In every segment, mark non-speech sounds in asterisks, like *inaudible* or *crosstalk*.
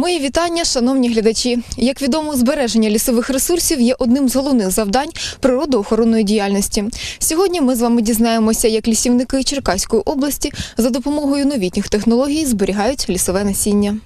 Мої вітання, шановні глядачі. Як відомо, збереження лісових ресурсів є одним з головних завдань природоохоронної діяльності. Сьогодні ми з вами дізнаємося, як лісівники Черкаської області за допомогою новітніх технологій зберігають лісове насіння.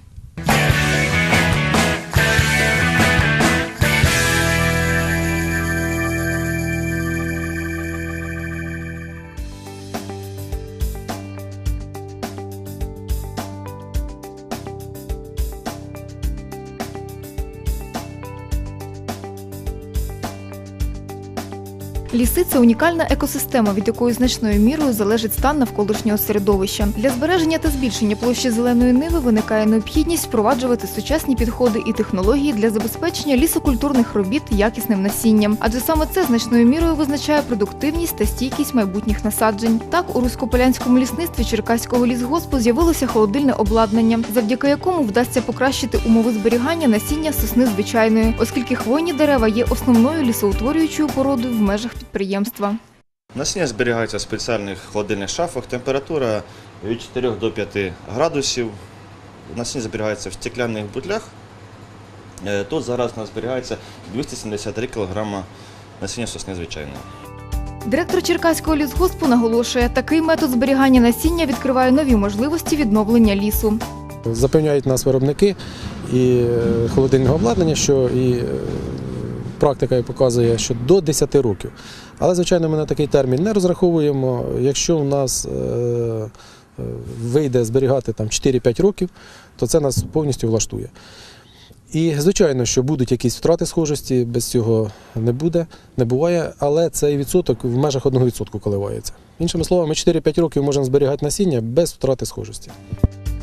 Ліси це унікальна екосистема, від якої значною мірою залежить стан навколишнього середовища. Для збереження та збільшення площі зеленої ниви виникає необхідність впроваджувати сучасні підходи і технології для забезпечення лісокультурних робіт якісним насінням, адже саме це значною мірою визначає продуктивність та стійкість майбутніх насаджень. Так у руськополянському лісництві Черкаського лісгоспу з'явилося холодильне обладнання, завдяки якому вдасться покращити умови зберігання насіння сосни звичайної, оскільки хвойні дерева є основною лісоутворюючою породою в межах підприємства. Насіння зберігається в спеціальних холодильних шафах. Температура від 4 до 5 градусів. Насіння зберігається в стекляних бутлях. Е, Тут зараз у нас зберігається 273 кг насіння сосни звичайної. Директор Черкаського лісгоспу наголошує, такий метод зберігання насіння відкриває нові можливості відновлення лісу. Запевняють нас виробники і е, холодильного обладнання, що і е, практика показує, що до 10 років. Але, звичайно, ми на такий термін не розраховуємо. Якщо у нас е, е, вийде зберігати 4-5 років, то це нас повністю влаштує. І, звичайно, що будуть якісь втрати схожості, без цього не буде, не буває, але цей відсоток в межах 1% коливається. Іншими словами, 4-5 років можемо зберігати насіння без втрати схожості.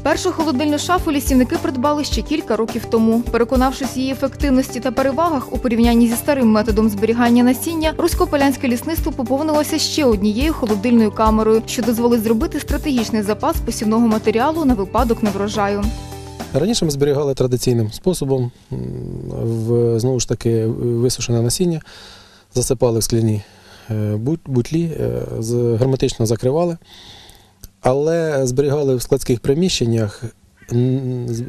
Першу холодильну шафу лісівники придбали ще кілька років тому. Переконавшись її ефективності та перевагах у порівнянні зі старим методом зберігання насіння, русько-полянське лісництво поповнилося ще однією холодильною камерою, що дозволить зробити стратегічний запас посівного матеріалу на випадок неврожаю. Раніше ми зберігали традиційним способом, знову ж таки, висушене насіння, засипали в скляні е, бутлі, е, герметично закривали, але зберігали в складських приміщеннях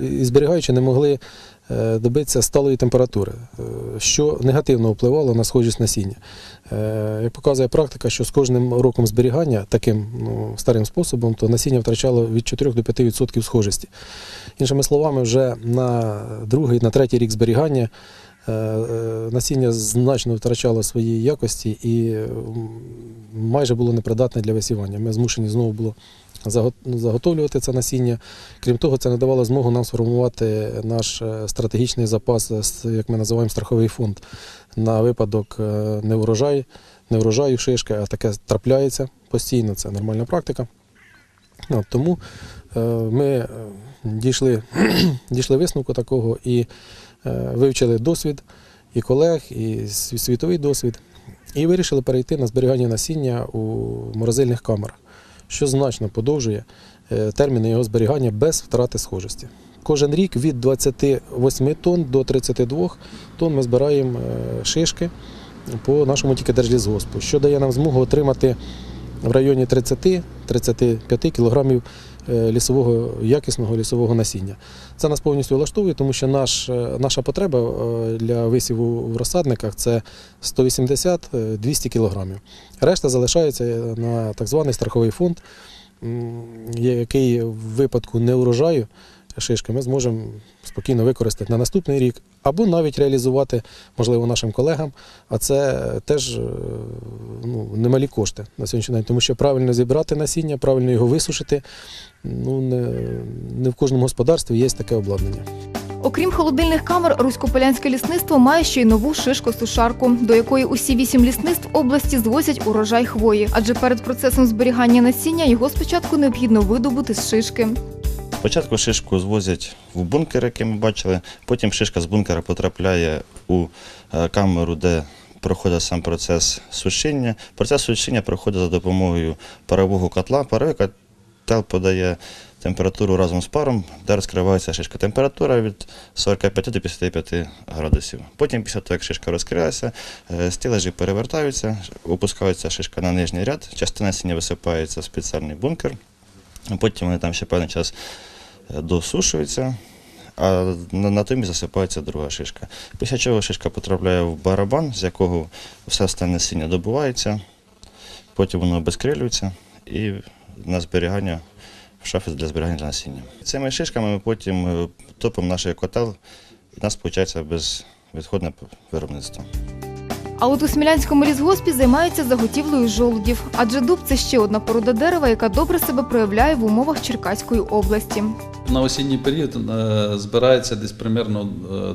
і зберігаючи не могли е, добитися сталої температури, е, що негативно впливало на схожість насіння. Е, Як показує практика, що з кожним роком зберігання таким ну, старим способом, то насіння втрачало від 4 до 5% схожості. Іншими словами, вже на другий, на третій рік зберігання насіння значно втрачало свої якості і майже було непридатне для висівання. Ми змушені знову було заготовлювати це насіння. Крім того, це не давало змогу нам сформувати наш е, стратегічний запас, е, як ми називаємо страховий фонд, на випадок е, неврожай, неврожаю шишки, а таке трапляється постійно, це нормальна практика. От, тому е, ми дійшли, *clears throat* дійшли висновку такого і вивчили досвід і колег, і світовий досвід, і вирішили перейти на зберігання насіння у морозильних камерах, що значно подовжує е, терміни його зберігання без втрати схожості. Кожен рік від 28 тонн до 32 тонн ми збираємо е, шишки по нашому тільки держлісгоспу, що дає нам змогу отримати в районі 30-35 кілограмів лісового якісного лісового насіння. Це нас повністю влаштовує, тому що наш, е, наша потреба е, для висіву в розсадниках це 180-200 кілограмів. Решта залишається на так званий страховий фонд, який в випадку неурожаю шишки ми зможемо спокійно використати на наступний рік або навіть реалізувати, можливо, нашим колегам. А це теж е, ну, немалі кошти на сьогоднішній день, тому що правильно зібрати насіння, правильно його висушити. Ну, не, не в кожному господарстві є таке обладнання. Окрім холодильних камер, русько-полянське лісництво має ще й нову шишко-сушарку, до якої усі вісім лісництв області звозять урожай хвої. Адже перед процесом зберігання насіння його спочатку необхідно видобути з шишки. Спочатку шишку звозять в бункер, який ми бачили, потім шишка з бункера потрапляє у е, камеру, де проходить сам процес сушіння. Процес сушіння проходить за допомогою парового котла. Паровий котел подає температуру разом з паром, де розкривається шишка. Температура від 45 до 55 градусів. Потім, після того, як шишка розкривається, е, стілежі перевертаються, опускається шишка на нижній ряд, частина насіння висипається в спеціальний бункер. Потім вони там ще певний час досушуються. а на, на засипається друга шишка. Після чого шишка потрапляє в барабан, з якого все остальне насіння добувається, потім воно обезкрилюється і на зберігання в шафі для зберігання насіння. Цими шишками ми потім е, топимо наш котел, і у нас виходить безвідходне виробництво. А от у Смілянському лісгоспі займаються заготівлею жолудів, адже дуб це ще одна порода дерева, яка добре себе проявляє в умовах Черкаської області. На осінній період е, збирається десь примерно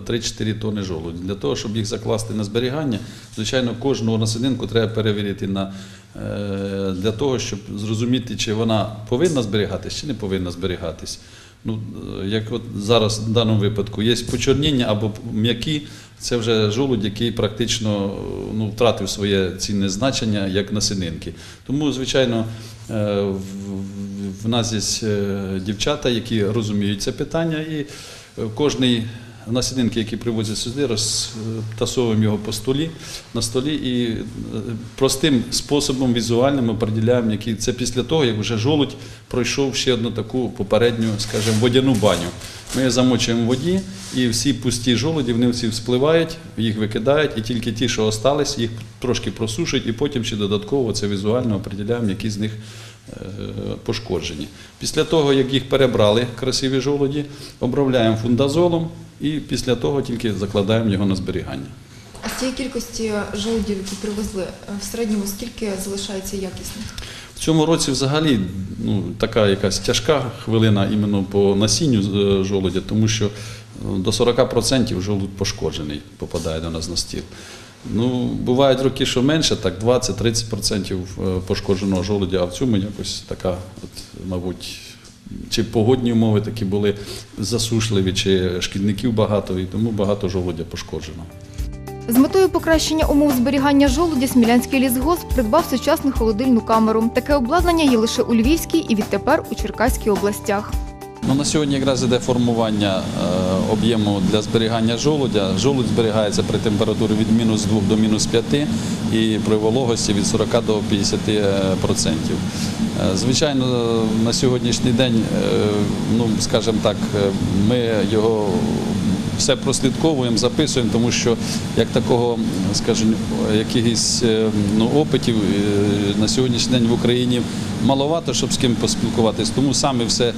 е, 3-4 тонни жолуді. Для того, щоб їх закласти на зберігання, звичайно, кожну насадинку треба перевірити на, е, для того, щоб зрозуміти, чи вона повинна зберігатись, чи не повинна зберігатись. Ну, е, як от зараз в даному випадку є почорніння або м'які, це вже жолудь, який практично е, ну, втратив своє цінне значення як насининки. Тому, звичайно, е, в- нас є дівчата, які розуміють це питання, і кожний насінинки, які привозять сюди, розтасовуємо його по столі на столі і е, простим способом візуальним определяємо, які це після того, як вже жолудь пройшов ще одну таку попередню, скажімо, водяну баню. Ми замочуємо в воді, і всі пусті жолуді, вони всі вспливають, їх викидають, і тільки ті, що остались, їх трошки просушують, і потім ще додатково це візуально определяємо, які з них пошкоджені. Після того, як їх перебрали, красиві жолуді, обробляємо фундазолом і після того тільки закладаємо його на зберігання. А з цієї кількості жолудів, які привезли, в середньому скільки залишається якісних? В цьому році взагалі ну, така якась тяжка хвилина іменно по насінню е, жолудя, тому що е, до 40% жолудь пошкоджений попадає до нас на стіл. Ну, бувають роки, що менше, так 20-30% е, пошкодженого жолудя, а в цьому якось така, от, мабуть, чи погодні умови такі були засушливі, чи шкідників багато, і тому багато жолудя пошкоджено. З метою покращення умов зберігання жолуді Смілянський лісгосп придбав сучасну холодильну камеру. Таке обладнання є лише у Львівській і відтепер у Черкаській областях. Ну, на сьогодні якраз іде формування е, об'єму для зберігання жолудя. Жолудь зберігається при температурі від мінус 2 до мінус 5 і при вологості від 40 до 50 процентів. Е, Звичайно, на сьогоднішній день, е, ну скажімо так, е, ми його все прослідковуємо, записуємо, тому що як такого, скажімо, якихось е, ну, опитів е, на сьогоднішній день в Україні маловато, щоб з ким поспілкуватись. Тому саме все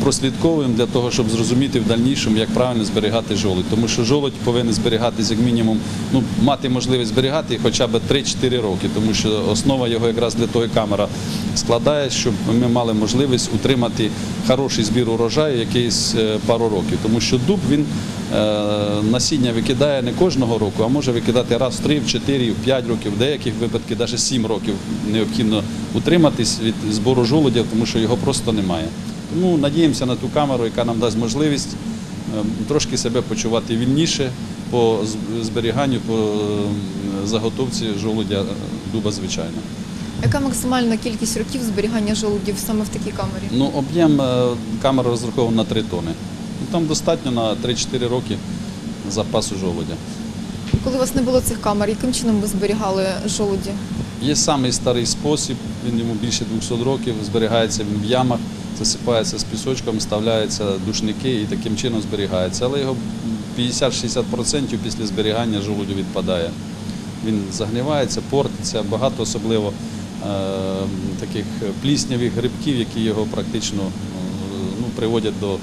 прослідковуємо для того, щоб зрозуміти в дальнішому, як правильно зберігати жолудь. Тому що жолудь повинен зберігатися як мінімум, ну, мати можливість зберігати хоча б 3-4 роки, тому що основа його якраз для того і камера складає, щоб ми мали можливість утримати хороший збір урожаю якийсь е, пару років. Тому що дуб він е, насіння викидає не кожного року, а може викидати раз в 3, в 4, в 5 років, в деяких випадках навіть 7 років необхідно утриматись від збору жолудя, тому що його просто немає. Тому надіємося на ту камеру, яка нам дасть можливість е, трошки себе почувати вільніше по зберіганню, по е, заготовці жолудя е, дуба звичайно. Яка максимальна кількість років зберігання жолудів саме в такій камері? Ну, об'єм е, камери розрахований на 3 тони. Ну, там достатньо на 3-4 роки запасу жолудя. Коли у вас не було цих камер, яким чином ви зберігали жолуді? Є самий старий спосіб, він йому більше 200 років, зберігається він в ямах, засипається з пісочком, вставляються душники і таким чином зберігається. Але його 50-60% після зберігання жолудю відпадає. Він загнивається, портиться, багато особливо е, таких пліснявих грибків, які його практично е, ну, приводять до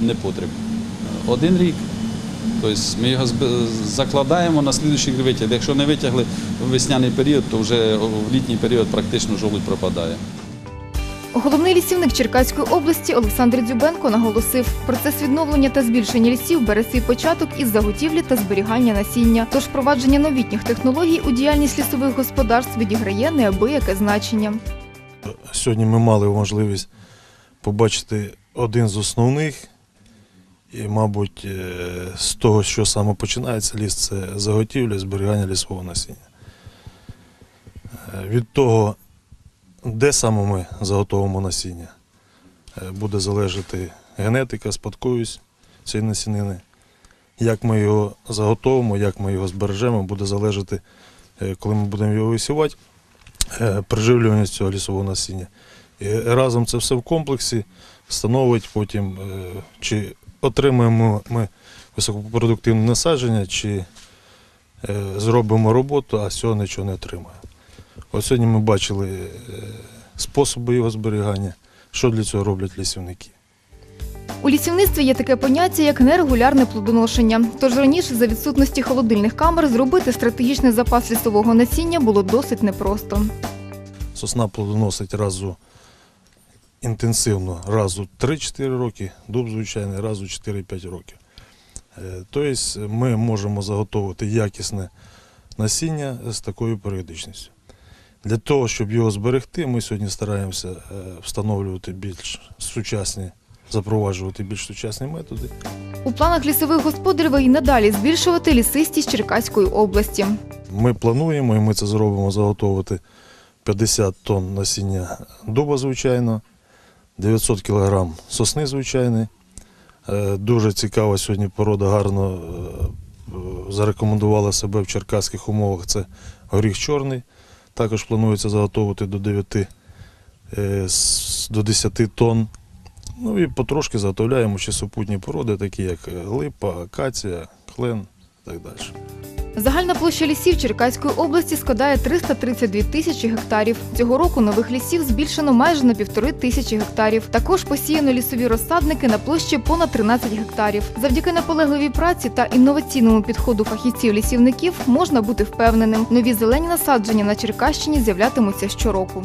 непотреб. Один рік. Тобто ми його закладаємо на слідуючий рік витяг. Якщо не витягли в весняний період, то вже в літній період практично жолудь пропадає. Головний лісівник Черкаської області Олександр Дзюбенко наголосив, процес відновлення та збільшення лісів бере свій початок із заготівлі та зберігання насіння. Тож впровадження новітніх технологій у діяльність лісових господарств відіграє неабияке значення. Сьогодні ми мали можливість побачити один з основних, і, мабуть, е, з того, що саме починається ліс, це заготівля зберігання лісового насіння. Е, Від того, де саме ми заготовимо насіння, е, буде залежати генетика, спадковість цієї насінини. Як ми його заготовимо, як ми його збережемо, буде залежати, коли ми будемо його висівати, приживлюваність цього лісового насіння. І разом це все в комплексі становить потім, чи отримаємо ми високопродуктивне насадження, чи е, зробимо роботу, а з цього нічого не отримаємо. От сьогодні ми бачили е, способи його зберігання, що для цього роблять лісівники. У лісівництві є таке поняття, як нерегулярне плодоношення. Тож раніше, за відсутності холодильних камер, зробити стратегічний запас лісового насіння було досить непросто. Сосна плодоносить разу інтенсивно, разу 3-4 роки, дуб звичайний разу 4-5 років. Е, Тобто ми можемо заготовити якісне насіння з такою періодичністю. Для того, щоб його зберегти, ми сьогодні стараємося е, встановлювати більш сучасні, запроваджувати більш сучасні методи. У планах лісових господарів і надалі збільшувати лісистість Черкаської області. Ми плануємо, і ми це зробимо, заготовити 50 тонн насіння дуба, звичайно, 900 кг сосни звичайної. Е, Дуже цікава сьогодні порода, гарно е, е, зарекомендувала себе в черкаських умовах. Це горіх чорний. Також планується заготовити до 9 е, до 10 тонн. Ну і потрошки заготовляємо ще супутні породи, такі як липа, акація, клен і так далі. Загальна площа лісів Черкаської області складає 332 тисячі гектарів. Цього року нових лісів збільшено майже на півтори тисячі гектарів. Також посіяно лісові розсадники на площі понад 13 гектарів. Завдяки наполегливій праці та інноваційному підходу фахівців-лісівників можна бути впевненим, нові зелені насадження на Черкащині з'являтимуться щороку.